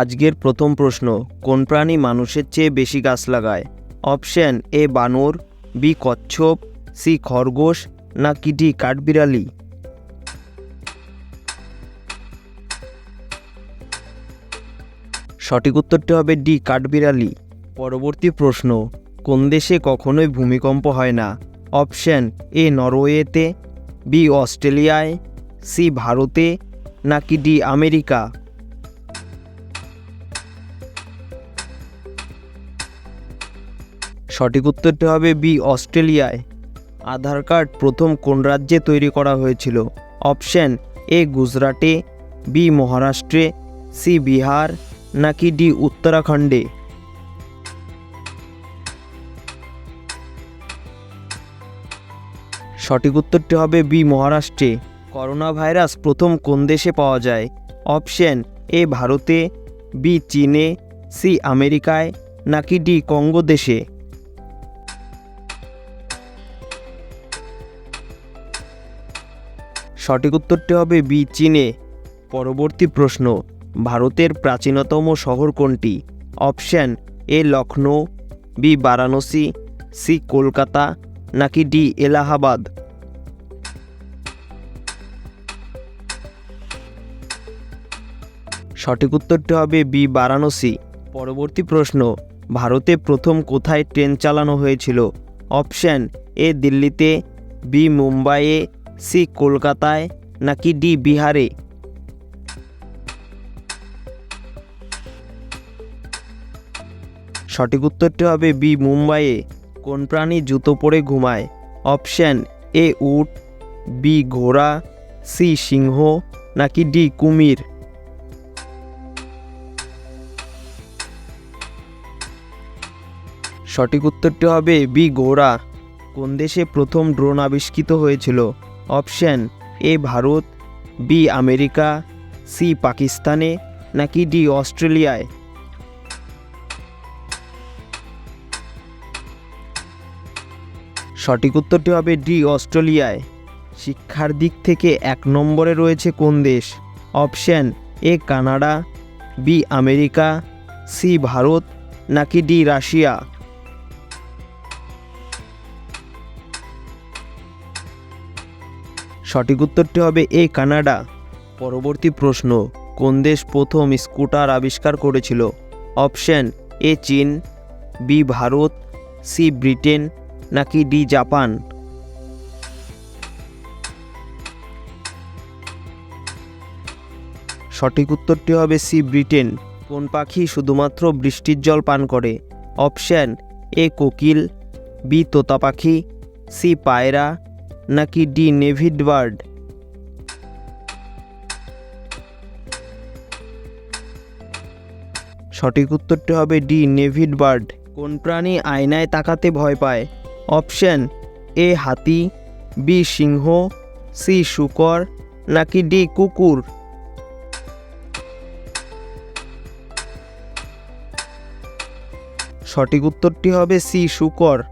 আজকের প্রথম প্রশ্ন, কোন প্রাণী মানুষের চেয়ে বেশি গাছ লাগায়? অপশন এ বানর, বি কচ্ছপ, সি খরগোশ নাকি ডি কাঠবিড়ালি? সঠিক উত্তরটি হবে ডি কাঠবিড়ালি। পরবর্তী প্রশ্ন, কোন দেশে কখনোই ভূমিকম্প হয় না? অপশন এ নরওয়েতে, বি অস্ট্রেলিয়ায়, সি ভারতে নাকি ডি আমেরিকা? সঠিক উত্তরটি হবে বি, অস্ট্রেলিয়ায়। আধার কার্ড প্রথম কোন রাজ্যে তৈরি করা হয়েছিল? অপশন এ, গুজরাটে, বি, মহারাষ্ট্রে, সি, বিহার, নাকি ডি, উত্তরাখণ্ডে? সঠিক উত্তরটি হবে বি, মহারাষ্ট্রে। করোনা ভাইরাস প্রথম কোন দেশে পাওয়া যায়? অপশন এ, ভারতে, বি, চীনে, সি, আমেরিকায়, নাকি ডি, কঙ্গো দেশে? সঠিক উত্তরটি হবে বি, চীনে। পরবর্তী প্রশ্ন, ভারতের প্রাচীনতম শহর কোনটি? Option, A Lucknow B Varanasi, C Kolkata, নাকি ডি এলাহাবাদ? সঠিক উত্তরটি হবে বি বারাণসী। পরবর্তী প্রশ্ন, ভারতে প্রথম কোথায় ট্রেন চালানো হয়েছিল? অপশন, এ দিল্লিতে, বি মুম্বাইয়ে সি কলকাতায় নাকি ডি বিহারে? সঠিক উত্তরটি হবে বি, মুম্বাইয়ে। কোন প্রাণী জুতো পরে ঘুমায়? অপশন এ, উট, বি, ঘোড়া, সি, সিংহ, নাকি ডি, কুমির? সঠিক উত্তরটি হবে বি, ঘোড়া। কোন দেশে প্রথম ড্রোন আবিষ্কৃত হয়েছিল? Option A Bharat, B America, C পাকিস্তানে, নাকি ডি অস্ট্রেলিয়ায়? সঠিক উত্তরটি হবে ডি অস্ট্রেলিয়ায়। শিক্ষার দিক থেকে এক নম্বরে রয়েছে কোন দেশ? Option A Canada, B America, C Bharat, নাকি ডি রাশিয়া? সঠিক উত্তরটি হবে এ, কানাডা। পরবর্তী প্রশ্ন, কোন দেশ প্রথম স্কুটার আবিষ্কার করেছিল? অপশন, এ, চীন, বি, ভারত, সি, ব্রিটেন, নাকি ডি, জাপান? সঠিক উত্তরটি হবে সি, ব্রিটেন। কোন পাখি শুধুমাত্র বৃষ্টির জল পান করে? অপশন, এ, কোকিল, বি, তোতা পাখি, সি, পায়রা নাকি ডি নেভিড বার্ড? সঠিক উত্তরটি হবে ডি নেভিড বার্ড। কোন প্রাণী আয়নায় তাকাতে ভয় পায়? অপশন এ হাতি, বি সিংহ, সি শুকর, নাকি ডি কুকুর? সঠিক উত্তরটি হবে সি শুকর।